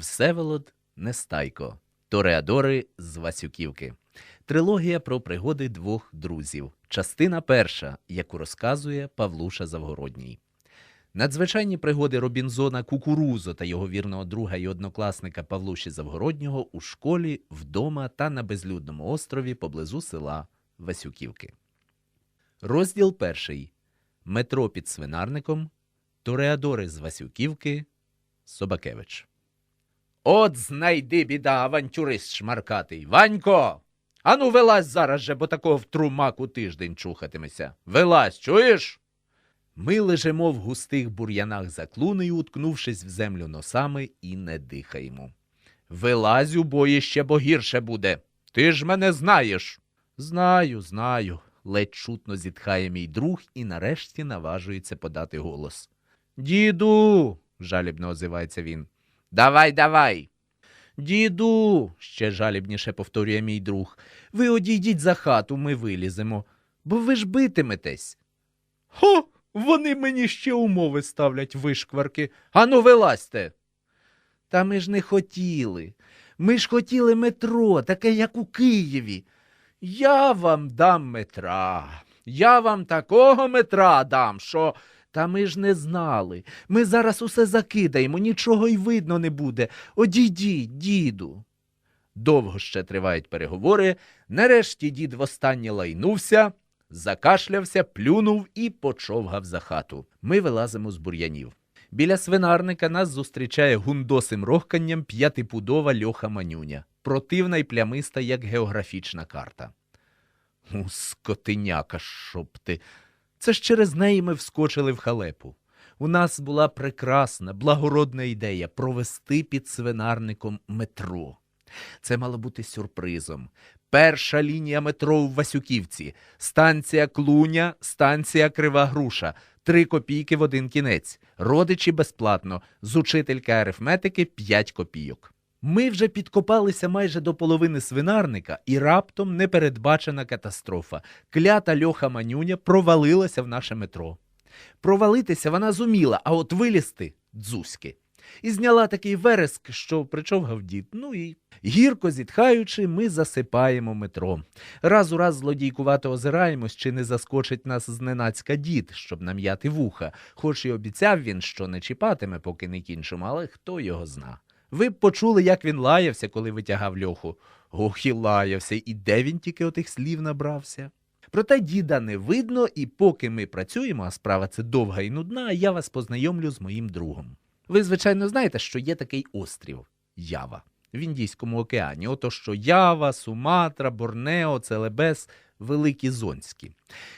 Всеволод Нестайко. Тореадори з Васюківки. Трилогія про пригоди двох друзів. Частина перша, яку розказує Павлуша Завгородній. Надзвичайні пригоди Робінзона Кукурузо та його вірного друга і однокласника Павлуші Завгороднього у школі, вдома та на безлюдному острові поблизу села Васюківки. Розділ перший. Метро під свинарником. Тореадори з Васюківки. Собакевич. От знайди біда, авантюрист шмаркатий. Ванько! Ану, вилазь зараз же, бо такого в трумаку тиждень чухатимеся. Вилазь, чуєш? Ми лежимо в густих бур'янах за клунею, уткнувшись в землю носами, і не дихаємо. Вилазь у бої ще, бо гірше буде. Ти ж мене знаєш. Знаю, знаю, ледь чутно зітхає мій друг і нарешті наважується подати голос. Діду, жалібно озивається він. Давай, давай. Діду, ще жалібніше повторює мій друг. Ви одійдіть за хату, ми виліземо, бо ви ж битиметесь. Хо, вони мені ще умови ставлять вишкварки. Ану, вилазьте. Та ми ж не хотіли. Ми ж хотіли метро, таке, як у Києві. Я вам дам метра. Я вам такого метра дам, що. Та ми ж не знали. Ми зараз усе закидаємо, нічого й видно не буде. Одійдіть, діду. Довго ще тривають переговори. Нарешті дід востаннє лайнувся, закашлявся, плюнув і почовгав за хату. Ми вилазимо з бур'янів. Біля свинарника нас зустрічає гундосим рохканням п'ятипудова льоха манюня, противна й плямиста, як географічна карта. У, скотиняка, щоб ти. Це ж через неї ми вскочили в халепу. У нас була прекрасна, благородна ідея провести під свинарником метро. Це мало бути сюрпризом. Перша лінія метро в Васюківці, станція Клуня, станція Крива Груша, три копійки в один кінець, родичі безплатно, з учителька арифметики 5 копійок. Ми вже підкопалися майже до половини свинарника, і раптом непередбачена катастрофа. Клята льоха манюня провалилася в наше метро. Провалитися вона зуміла, а от вилізти дзузьки. І зняла такий вереск, що причовгав дід. Ну і гірко зітхаючи, ми засипаємо метро. Раз у раз злодійкувато озираємось, чи не заскочить нас зненацька дід, щоб нам'яти вуха, хоч і обіцяв він, що не чіпатиме, поки не кінчимо, але хто його зна. Ви б почули, як він лаявся, коли витягав льоху. Ох, і лаявся, і де він тільки отих слів набрався. Проте діда не видно, і поки ми працюємо, а справа це довга і нудна, я вас познайомлю з моїм другом. Ви, звичайно, знаєте, що є такий острів Ява в Індійському океані. Ото що Ява, Суматра, Борнео, Целебес, Великі Зонські.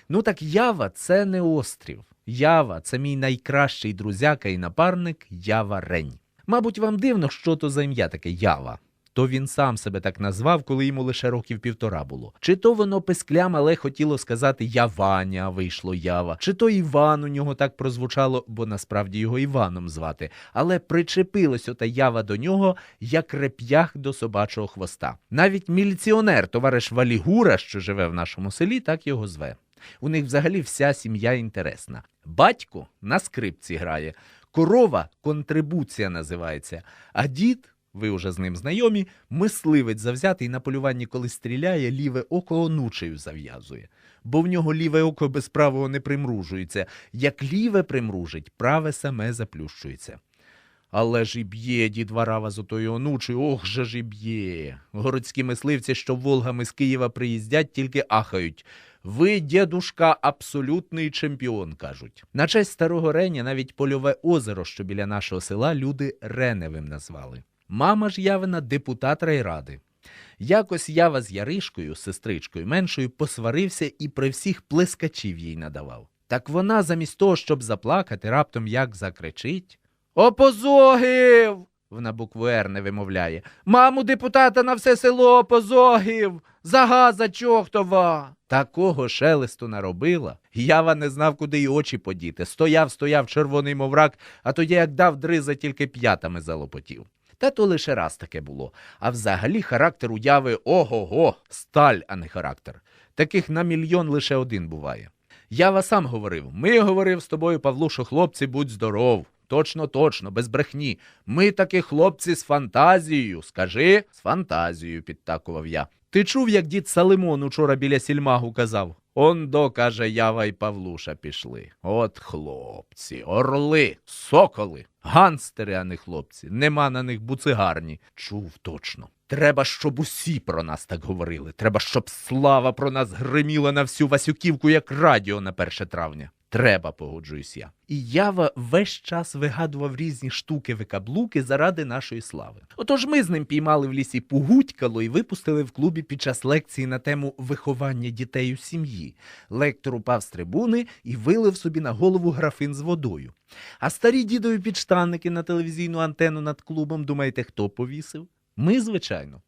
Ну так Ява це не острів. Ява це мій найкращий друзяка і напарник Ява Рень. Мабуть, вам дивно, що то за ім'я таке Ява. То він сам себе так назвав, коли йому лише років півтора було. Чи то воно писклям, але хотіло сказати Я Ваня, вийшло Ява, чи то Іван у нього так прозвучало, бо насправді його Іваном звати, але причепилось ота ява до нього, як реп'ях до собачого хвоста. Навіть міліціонер, товариш Валігура, що живе в нашому селі, так його зве. У них взагалі вся сім'я інтересна. Батько на скрипці грає, корова контрибуція називається, а дід. Ви вже з ним знайомі, мисливець завзятий на полюванні, коли стріляє, ліве око онучею зав'язує. Бо в нього ліве око без правого не примружується. Як ліве примружить, праве саме заплющується. Але ж і б'є дід Варава з отою онучею, ох же ж і б'є. Городські мисливці, що волгами з Києва приїздять, тільки ахають. Ви, дідушка, абсолютний чемпіон, кажуть. На честь старого Реня навіть польове озеро, що біля нашого села, люди Реневим назвали. Мама ж Явина депутат райради. Якось Ява з Яришкою, сестричкою меншою, посварився і при всіх плескачів їй надавав. Так вона, замість того, щоб заплакати, раптом як закричить Опозогів! Вона букву Р не вимовляє. Маму депутата на все село опозогів! Загаза Чохтова! Такого шелесту наробила. Ява не знав, куди й очі подіти. Стояв, стояв червоний моврак, а тоді, як дав дриза, тільки п'ятами залопотів. Та то лише раз таке було. А взагалі характер уяви ого-го, сталь, а не характер. Таких на мільйон лише один буває. Ява сам говорив: ми говорив з тобою, Павлушо, хлопці, будь здоров. точно, точно, без брехні. Ми таки хлопці з фантазією. Скажи, з фантазією, підтакував я. Ти чув, як дід Салимон учора біля сільмагу казав? Он до, каже, Ява і Павлуша пішли. От хлопці, орли, соколи, ганстери, а не хлопці. Нема на них буцигарні. Чув точно. Треба, щоб усі про нас так говорили. Треба, щоб слава про нас гриміла на всю Васюківку, як радіо на 1 травня. Треба, погоджуюсь я. І Ява весь час вигадував різні штуки викаблуки заради нашої слави. Отож ми з ним піймали в лісі пугутькало і випустили в клубі під час лекції на тему виховання дітей у сім'ї. Лектор упав з трибуни і вилив собі на голову графин з водою. А старі дідові підштанники на телевізійну антенну над клубом, думаєте, хто повісив? Ми, звичайно.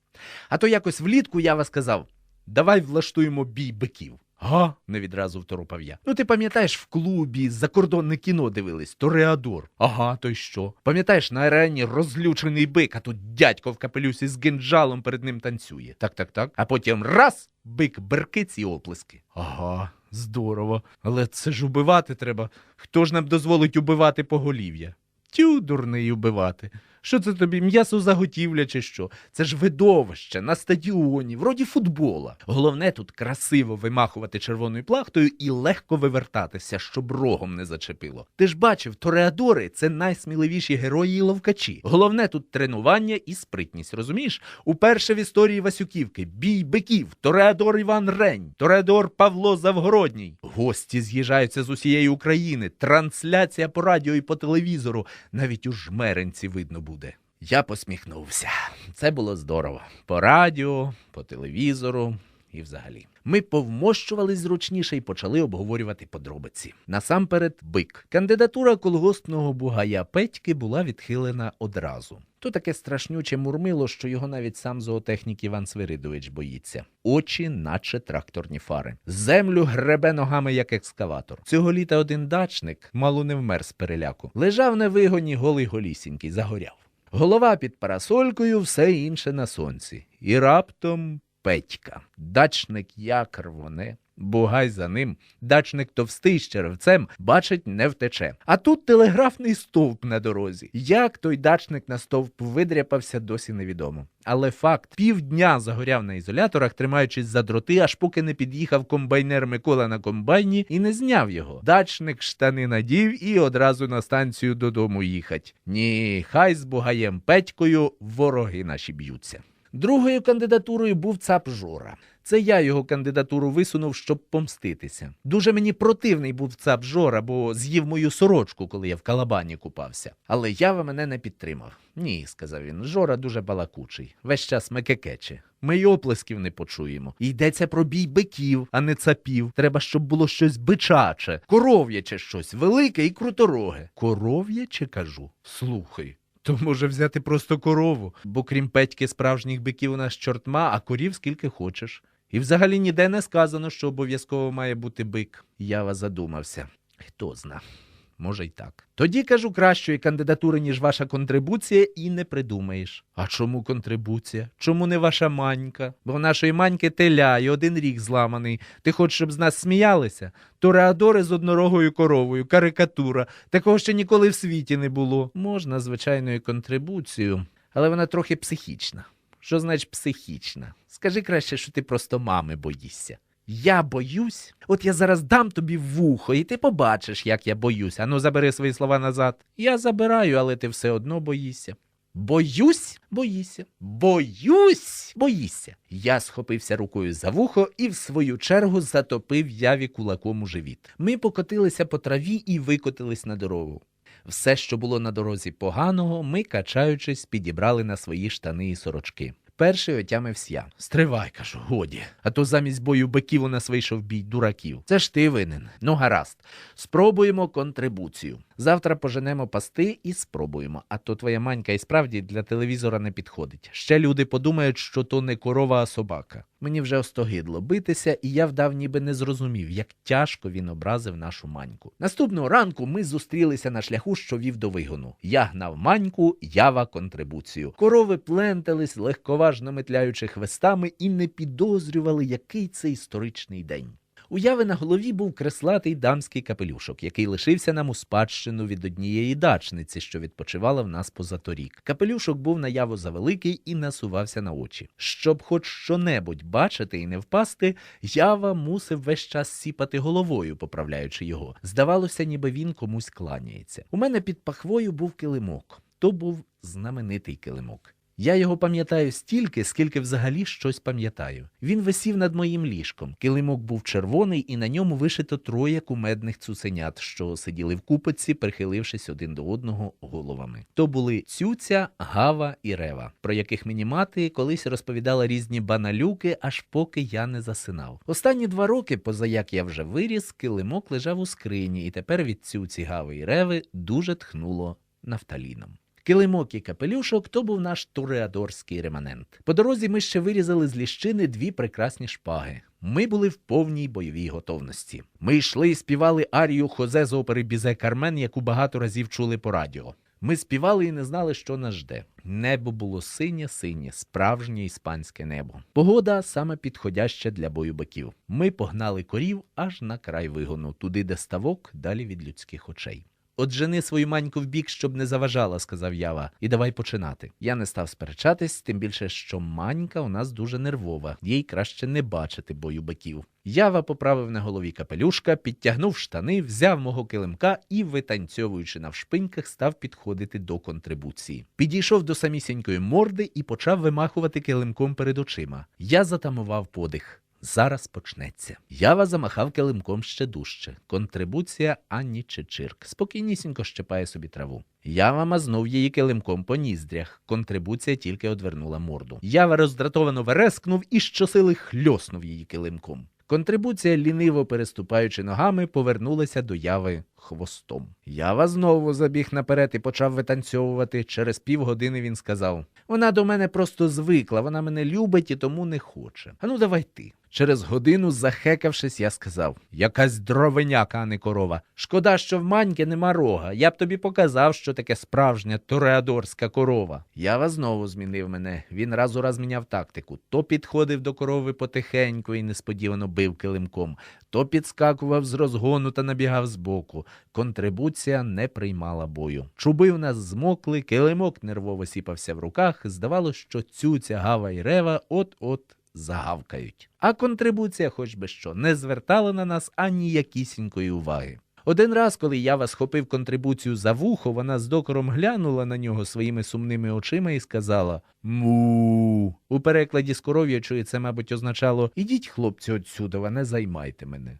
А то якось влітку Ява сказав: давай влаштуємо бій биків. Га? не відразу второпав я. Ну ти пам'ятаєш, в клубі закордонне кіно дивились, Тореадор. Ага, то й що? Пам'ятаєш, на арені розлючений бик, а тут дядько в капелюсі з гинджалом перед ним танцює. Так, так, так. А потім раз бик беркиць і оплески. Ага, здорово. Але це ж убивати треба. Хто ж нам дозволить убивати поголів'я? Тю, дурний убивати. Що це тобі м'ясо заготівля чи що? Це ж видовище на стадіоні, вроді футбола. Головне тут красиво вимахувати червоною плахтою і легко вивертатися, щоб рогом не зачепило. Ти ж бачив, тореадори це найсміливіші герої і ловкачі. Головне тут тренування і спритність, розумієш? Уперше в історії Васюківки бій биків, тореадор Іван Рень, тореадор Павло Завгородній. Гості з'їжджаються з усієї України. Трансляція по радіо і по телевізору. Навіть у жмеренці видно буде. Я посміхнувся. Це було здорово. По радіо, по телевізору і взагалі. Ми повмощувались зручніше і почали обговорювати подробиці. Насамперед, бик. Кандидатура колгоспного бугая Петьки була відхилена одразу. То таке страшнюче мурмило, що його навіть сам зоотехнік Іван Свиридович боїться. Очі, наче тракторні фари. Землю гребе ногами, як екскаватор. Цього літа один дачник мало не вмер з переляку. Лежав на вигоні голий голісінький, загоряв. Голова під парасолькою, все інше на сонці. І раптом Петька. Дачник як рвоне. Бугай за ним, дачник товстий з черевцем, бачить, не втече. А тут телеграфний стовп на дорозі. Як той дачник на стовп видряпався, досі невідомо. Але факт півдня загоряв на ізоляторах, тримаючись за дроти, аж поки не під'їхав комбайнер Микола на комбайні і не зняв його. Дачник штани надів і одразу на станцію додому їхать. Ні, хай з бугаєм Петькою вороги наші б'ються. Другою кандидатурою був цап Жора. Це я його кандидатуру висунув, щоб помститися. Дуже мені противний був цап Жора, бо з'їв мою сорочку, коли я в калабані купався. Але Ява мене не підтримав. Ні, сказав він. Жора дуже балакучий. Весь час мекекече. Ми й оплесків не почуємо. Йдеться про бій биків, а не цапів. Треба, щоб було щось бичаче, коров'яче щось, велике і крутороге. Коров'яче, кажу. Слухай. То може взяти просто корову, бо крім Петьки справжніх биків у нас чортма, а корів скільки хочеш. І взагалі ніде не сказано, що обов'язково має бути бик. Я вас задумався. Хто зна. Може й так. Тоді кажу кращої кандидатури, ніж ваша контрибуція, і не придумаєш. А чому контрибуція? Чому не ваша манька? Бо в нашої маньки теля і один рік зламаний. Ти хочеш, щоб з нас сміялися? Тореадори з однорогою коровою, карикатура. Такого ще ніколи в світі не було. Можна, звичайною контрибуцією, але вона трохи психічна. Що значить психічна? Скажи краще, що ти просто мами боїшся. Я боюсь. От я зараз дам тобі вухо, і ти побачиш, як я боюсь. Ану, забери свої слова назад. Я забираю, але ти все одно боїшся. Боюсь, боїшся. Боюсь, боїшся. Я схопився рукою за вухо і, в свою чергу, затопив яві кулаком у живіт. Ми покотилися по траві і викотились на дорогу. Все, що було на дорозі поганого, ми, качаючись, підібрали на свої штани і сорочки. Перший отямився я. Стривай, кажу, годі. А то замість бою биків у нас вийшов бій дураків. Це ж ти винен. Ну, гаразд. Спробуємо контрибуцію. Завтра поженемо пасти і спробуємо. А то твоя манька і справді для телевізора не підходить. Ще люди подумають, що то не корова, а собака. Мені вже остогидло битися, і я вдав, ніби не зрозумів, як тяжко він образив нашу маньку. Наступного ранку ми зустрілися на шляху, що вів до вигону. Я гнав маньку, ява контрибуцію. Корови плентались, легковажно метляючи хвестами, і не підозрювали, який це історичний день. У яви на голові був креслатий дамський капелюшок, який лишився нам у спадщину від однієї дачниці, що відпочивала в нас позаторік. Капелюшок був на яву завеликий і насувався на очі. Щоб хоч що-небудь бачити і не впасти, ява мусив весь час сіпати головою, поправляючи його. Здавалося, ніби він комусь кланяється. У мене під пахвою був килимок. То був знаменитий килимок. Я його пам'ятаю стільки, скільки взагалі щось пам'ятаю. Він висів над моїм ліжком. Килимок був червоний, і на ньому вишито троє кумедних цуценят, що сиділи в купиці, прихилившись один до одного головами. То були цюця, гава і рева, про яких мені мати колись розповідала різні баналюки, аж поки я не засинав. Останні два роки, поза як я вже виріс, килимок лежав у скрині, і тепер від цюці гави і реви дуже тхнуло нафталіном. Килимок і капелюшок то був наш туреадорський реманент. По дорозі ми ще вирізали з ліщини дві прекрасні шпаги. Ми були в повній бойовій готовності. Ми йшли і співали арію Хозе з опери Бізе Кармен, яку багато разів чули по радіо. Ми співали і не знали, що нас жде. Небо було синє, синє, справжнє іспанське небо. Погода саме підходяща для бою биків. Ми погнали корів аж на край вигону, туди, де ставок, далі від людських очей. От жени свою маньку в бік, щоб не заважала, сказав Ява, і давай починати. Я не став сперечатись, тим більше, що манька у нас дуже нервова, їй краще не бачити бою биків. Ява поправив на голові капелюшка, підтягнув штани, взяв мого килимка і, витанцьовуючи навшпиньках, став підходити до контрибуції. Підійшов до самісінької морди і почав вимахувати килимком перед очима. Я затамував подих. Зараз почнеться. Ява замахав килимком ще дужче. Контрибуція Анні Чечирк. Спокійнісінько щепає собі траву. Ява мазнув її килимком по ніздрях. Контрибуція тільки одвернула морду. Ява роздратовано верескнув і щосили хльоснув її килимком. Контрибуція, ліниво переступаючи ногами, повернулася до яви хвостом. Ява знову забіг наперед і почав витанцьовувати. Через півгодини він сказав: Вона до мене просто звикла, вона мене любить і тому не хоче. Ану, давай ти. Через годину, захекавшись, я сказав: Якась дровиняка, а не корова. Шкода, що в маньки нема рога. Я б тобі показав, що таке справжня тореадорська корова. Ява знову змінив мене. Він раз у раз міняв тактику. То підходив до корови потихеньку і несподівано бив килимком, то підскакував з розгону та набігав збоку. Контрибуція не приймала бою. Чуби в нас змокли, килимок нервово сіпався в руках. Здавалося, що цюця гава і рева от-от загавкають. А контрибуція, хоч би що, не звертала на нас аніякісінької уваги. Один раз, коли Ява схопив контрибуцію за вухо, вона з докором глянула на нього своїми сумними очима і сказала Му. У перекладі з коров'ячої це, мабуть, означало Ідіть, хлопці, отсюдова, не займайте мене.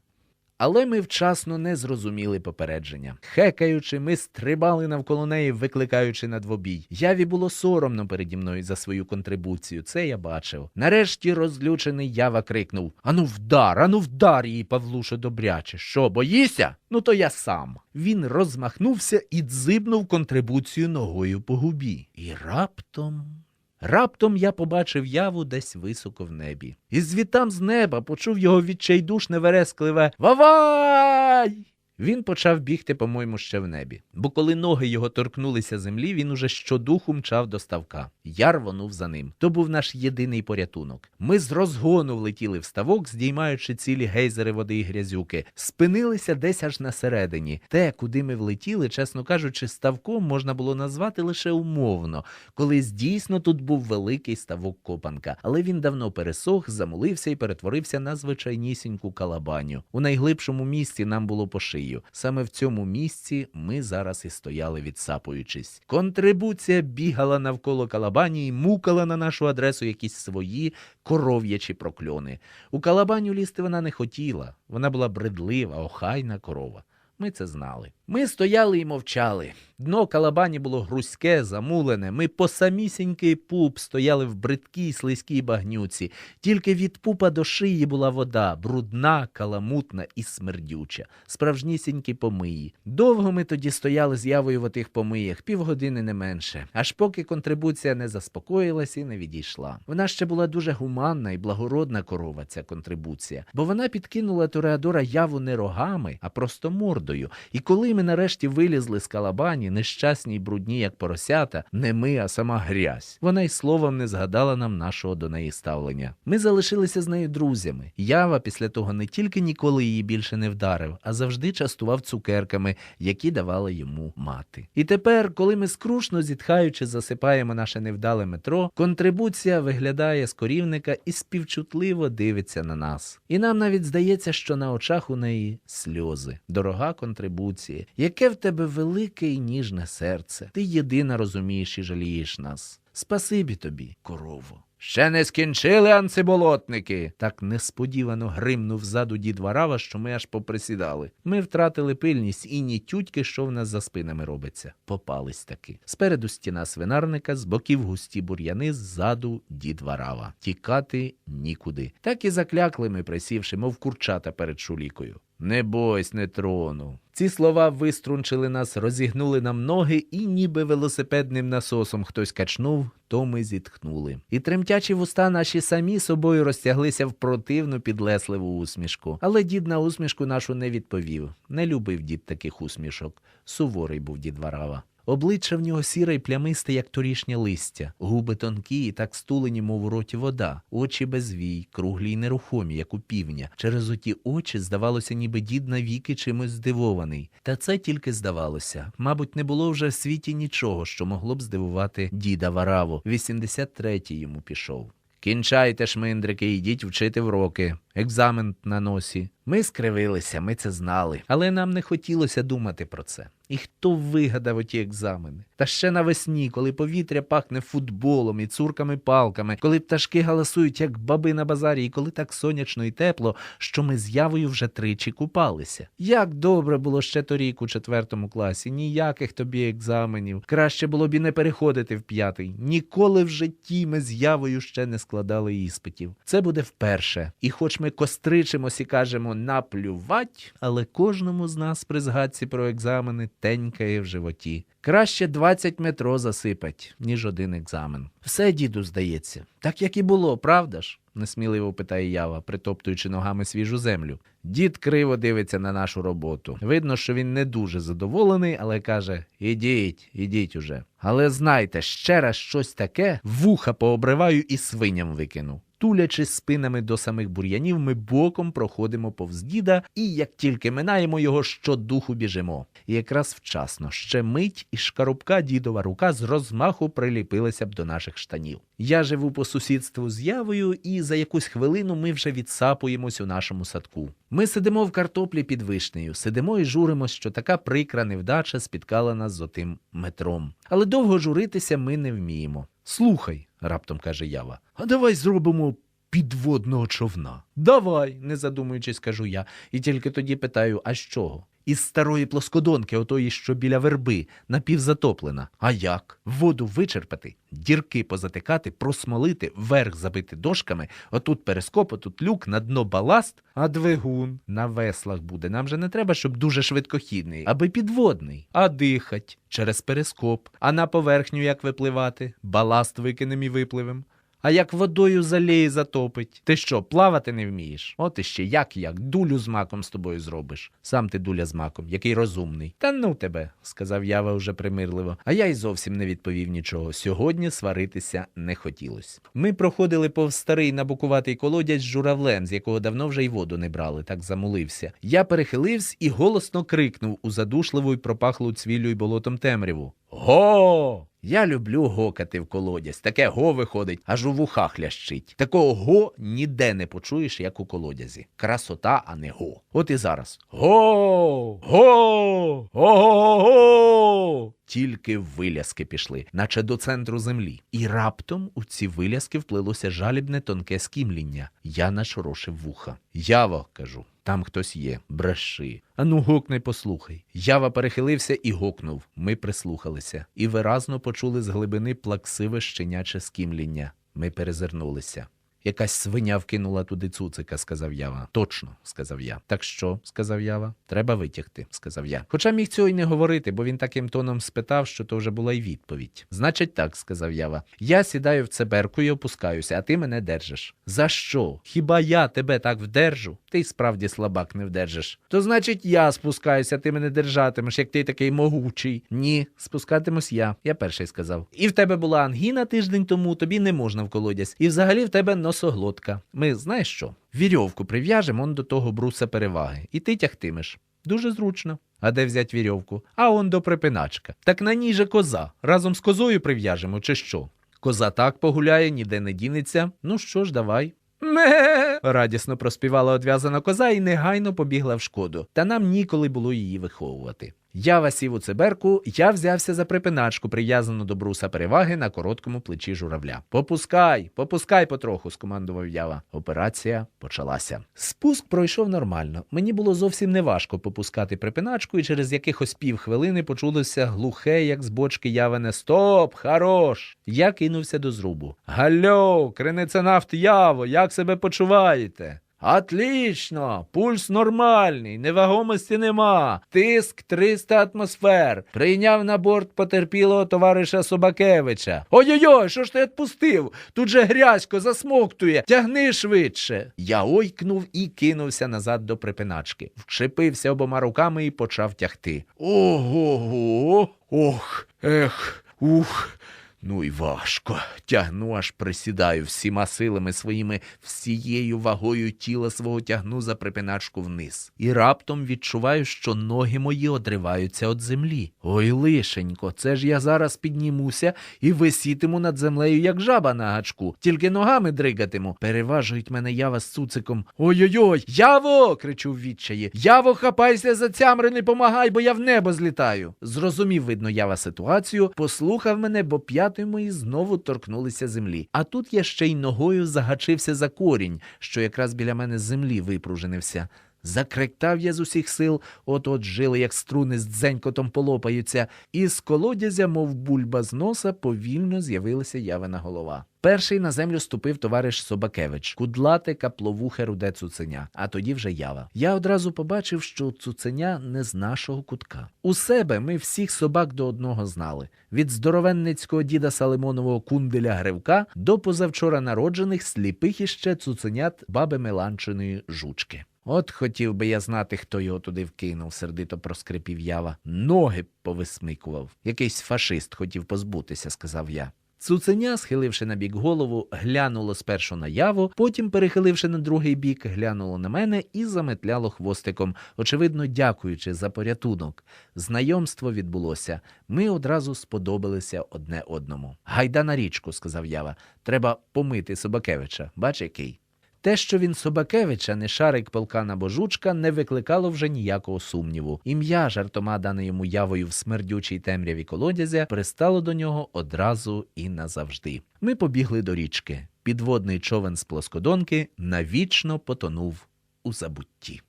Але ми вчасно не зрозуміли попередження. Хекаючи, ми стрибали навколо неї, викликаючи на двобій. Яві було соромно переді мною за свою контрибуцію, це я бачив. Нарешті розлючений ява крикнув Ану вдар, ану вдар її, Павлушо, добряче. Що, боїся? Ну то я сам. Він розмахнувся і дзибнув контрибуцію ногою по губі. І раптом. Раптом я побачив яву десь високо в небі. І звітам з неба почув його відчайдушне верескливе Вавай! Він почав бігти, по-моєму, ще в небі. Бо коли ноги його торкнулися землі, він уже щодуху мчав до ставка. Я рвонув за ним. То був наш єдиний порятунок. Ми з розгону влетіли в ставок, здіймаючи цілі гейзери води і грязюки, спинилися десь аж на середині. Те, куди ми влетіли, чесно кажучи, ставком можна було назвати лише умовно. Колись дійсно тут був великий ставок копанка, але він давно пересох, замулився і перетворився на звичайнісіньку калабаню. У найглибшому місці нам було по шию. Саме в цьому місці ми зараз і стояли, відсапуючись. Контрибуція бігала навколо калабані і мукала на нашу адресу якісь свої коров'ячі прокльони. У калабаню лізти вона не хотіла. Вона була бредлива, охайна корова. Ми це знали. Ми стояли і мовчали. Дно калабані було грузьке, замулене. Ми по самісінький пуп стояли в бридкій слизькій багнюці. Тільки від пупа до шиї була вода, брудна, каламутна і смердюча, справжнісінькі помиї. Довго ми тоді стояли з явою в отих помиях, півгодини не менше, аж поки контрибуція не заспокоїлась і не відійшла. Вона ще була дуже гуманна і благородна корова, ця контрибуція, бо вона підкинула Тореадора яву не рогами, а просто мордою. І коли ми нарешті вилізли з калабані, погані, нещасні й брудні, як поросята, не ми, а сама грязь. Вона й словом не згадала нам нашого до неї ставлення. Ми залишилися з нею друзями. Ява після того не тільки ніколи її більше не вдарив, а завжди частував цукерками, які давала йому мати. І тепер, коли ми скрушно зітхаючи, засипаємо наше невдале метро, контрибуція виглядає з корівника і співчутливо дивиться на нас. І нам навіть здається, що на очах у неї сльози. Дорога контрибуція, яке в тебе велике і ніжне серце. Ти єдина розумієш і жалієш нас. Спасибі тобі, корово. Ще не скінчили анциболотники. Так несподівано гримнув ззаду дід Варава, що ми аж поприсідали. Ми втратили пильність і ні тютьки, що в нас за спинами робиться. Попались таки. Спереду стіна свинарника, з боків густі бур'яни, ззаду дід Варава. Тікати нікуди. Так і заклякли ми, присівши, мов курчата перед шулікою. Не бойсь, не трону. Ці слова виструнчили нас, розігнули нам ноги, і ніби велосипедним насосом хтось качнув, то ми зітхнули. І тремтячі вуста наші самі собою розтяглися в противну підлесливу усмішку. Але дід на усмішку нашу не відповів. Не любив дід таких усмішок. Суворий був дід Варава. Обличчя в нього сіре й плямисте, як торішнє листя, губи тонкі і так стулені, мов у роті вода, очі безвій, круглі й нерухомі, як у півня. Через оті очі здавалося, ніби дід навіки чимось здивований. Та це тільки здавалося. Мабуть, не було вже в світі нічого, що могло б здивувати діда Вараву. 83-й йому пішов. Кінчайте, шминдрики, йдіть вчити вроки. Екзамен на носі. Ми скривилися, ми це знали, але нам не хотілося думати про це. І хто вигадав оті екзамени? Та ще навесні, коли повітря пахне футболом і цурками палками, коли пташки галасують, як баби на базарі, і коли так сонячно і тепло, що ми з явою вже тричі купалися. Як добре було ще торік у четвертому класі, ніяких тобі екзаменів. Краще було б і не переходити в п'ятий. Ніколи в житті ми з явою ще не складали іспитів. Це буде вперше. І хоч ми костричимось і кажемо наплювать, але кожному з нас при згадці про екзамени тенькає в животі. Краще 20 метро засипать, ніж один екзамен. Все, діду, здається, так як і було, правда ж? несміливо питає ява, притоптуючи ногами свіжу землю. Дід криво дивиться на нашу роботу. Видно, що він не дуже задоволений, але каже: Ідіть, ідіть уже. Але знайте, ще раз щось таке, вуха пообриваю і свиням викину. Тулячись спинами до самих бур'янів, ми боком проходимо повз діда, і як тільки минаємо його, щодуху біжимо. І якраз вчасно ще мить і шкарубка дідова рука з розмаху приліпилася б до наших штанів. Я живу по сусідству з явою, і за якусь хвилину ми вже відсапуємось у нашому садку. Ми сидимо в картоплі під вишнею, сидимо і журимось, що така прикра невдача спіткала нас з отим метром. Але довго журитися ми не вміємо. Слухай, раптом каже Ява, а давай зробимо підводного човна. Давай, не задумуючись, кажу я, і тільки тоді питаю, а з чого? Із старої плоскодонки, отої, що біля верби, напівзатоплена. А як? Воду вичерпати, дірки позатикати, просмолити, верх забити дошками, отут перископ, отут люк, на дно баласт, а двигун на веслах буде. Нам же не треба, щоб дуже швидкохідний, аби підводний, а дихать через перископ, а на поверхню як випливати, баласт викинем і випливем. А як водою заліє затопить. Ти що, плавати не вмієш? От іще як як, дулю з маком з тобою зробиш. Сам ти дуля з маком, який розумний. Та ну тебе, сказав Ява уже примирливо. А я й зовсім не відповів нічого. Сьогодні сваритися не хотілось. Ми проходили повз старий набукуватий колодязь з журавлем, з якого давно вже й воду не брали, так замулився. Я перехилився і голосно крикнув у задушливу й пропахлу цвіллю й болотом темряву. Го! Я люблю гокати в колодязь. Таке го виходить, аж у вухах лящить. Такого го ніде не почуєш, як у колодязі. Красота, а не го. От і зараз. Го! Го! Го-го-го! Тільки виляски пішли, наче до центру землі. І раптом у ці виляски вплилося жалібне тонке скімління. Я нашорошив вуха. Яво, кажу. Там хтось є, бреши. Ану, гукни, послухай. Ява перехилився і гукнув. Ми прислухалися, і виразно почули з глибини плаксиве щеняче скімління. Ми перезирнулися. Якась свиня вкинула туди цуцика, сказав Ява. Точно, сказав я. Так що, сказав Ява, треба витягти, сказав я. Хоча міг цього й не говорити, бо він таким тоном спитав, що то вже була й відповідь. Значить, так, сказав Ява. Я сідаю в цеберку і опускаюся, а ти мене держиш. За що? Хіба я тебе так вдержу? Ти й справді слабак не вдержиш. То значить, я спускаюся, ти мене держатимеш, як ти такий могучий. Ні, спускатимусь я. Я перший сказав. І в тебе була ангіна тиждень тому, тобі не можна в колодязь. І взагалі в тебе носоглотка. Ми знаєш що? Вірьовку прив'яжемо он до того бруса переваги, і ти тягтимеш. Дуже зручно. А де взять вірьовку? А он до припиначка. Так на ній же коза. Разом з козою прив'яжемо, чи що? Коза так погуляє, ніде не дінеться. Ну що ж, давай. Ме. радісно проспівала одв'язана коза і негайно побігла в шкоду. Та нам ніколи було її виховувати. Я васів у циберку, я взявся за припиначку, прив'язану до бруса переваги на короткому плечі журавля. Попускай, попускай потроху, скомандував ява. Операція почалася. Спуск пройшов нормально. Мені було зовсім неважко попускати припиначку, і через якихось півхвилини почулося глухе, як з бочки явене Стоп, хорош! Я кинувся до зрубу. Гальо, кринеценафт яво, як себе почуваєте? Отлично, пульс нормальний, невагомості нема, тиск 300 атмосфер. Прийняв на борт потерпілого товариша Собакевича. Ой-ой-ой, що ж ти відпустив? Тут же грязько засмоктує, тягни швидше. Я ойкнув і кинувся назад до припиначки. Вчепився обома руками і почав тягти. Ого, ох, ех, ух. Ну і важко. Тягну, аж присідаю всіма силами своїми, всією вагою тіла свого тягну за припиначку вниз. І раптом відчуваю, що ноги мої одриваються від землі. Ой, лишенько, це ж я зараз піднімуся і висітиму над землею, як жаба на гачку, тільки ногами дригатиму. Переважують мене ява з цуциком. Ой-ой-ой, яво! кричу в відчаї. Яво, хапайся за цямри, не помагай, бо я в небо злітаю. Зрозумів, видно, ява ситуацію, послухав мене, бо п'ятою мої знову торкнулися землі. А тут я ще й ногою загачився за корінь, що якраз біля мене з землі випружинився. Закректав я з усіх сил, от-от жили, як струни з дзенькотом полопаються, і з колодязя, мов бульба з носа, повільно з'явилася явина голова. Перший на землю ступив товариш Собакевич, кудлате капловухе руде цуценя, а тоді вже ява. Я одразу побачив, що цуценя не з нашого кутка. У себе ми всіх собак до одного знали: від здоровенницького діда Салимонового кунделя Гривка до позавчора народжених сліпих іще цуценят баби Меланчиної жучки. От хотів би я знати, хто його туди вкинув, сердито проскрипів ява. Ноги повисмикував. Якийсь фашист хотів позбутися, сказав я. Цуценя, схиливши на бік голову, глянуло спершу на яву, потім, перехиливши на другий бік, глянуло на мене і заметляло хвостиком, очевидно, дякуючи за порятунок. Знайомство відбулося. Ми одразу сподобалися одне одному. Гайда на річку, сказав ява. Треба помити Собакевича. Бач, який. Те, що він Собакевича, не шарик полкана божучка, не викликало вже ніякого сумніву. Ім'я, жартома дане йому явою в смердючій темряві колодязя, пристало до нього одразу і назавжди. Ми побігли до річки. Підводний човен з плоскодонки навічно потонув у забутті.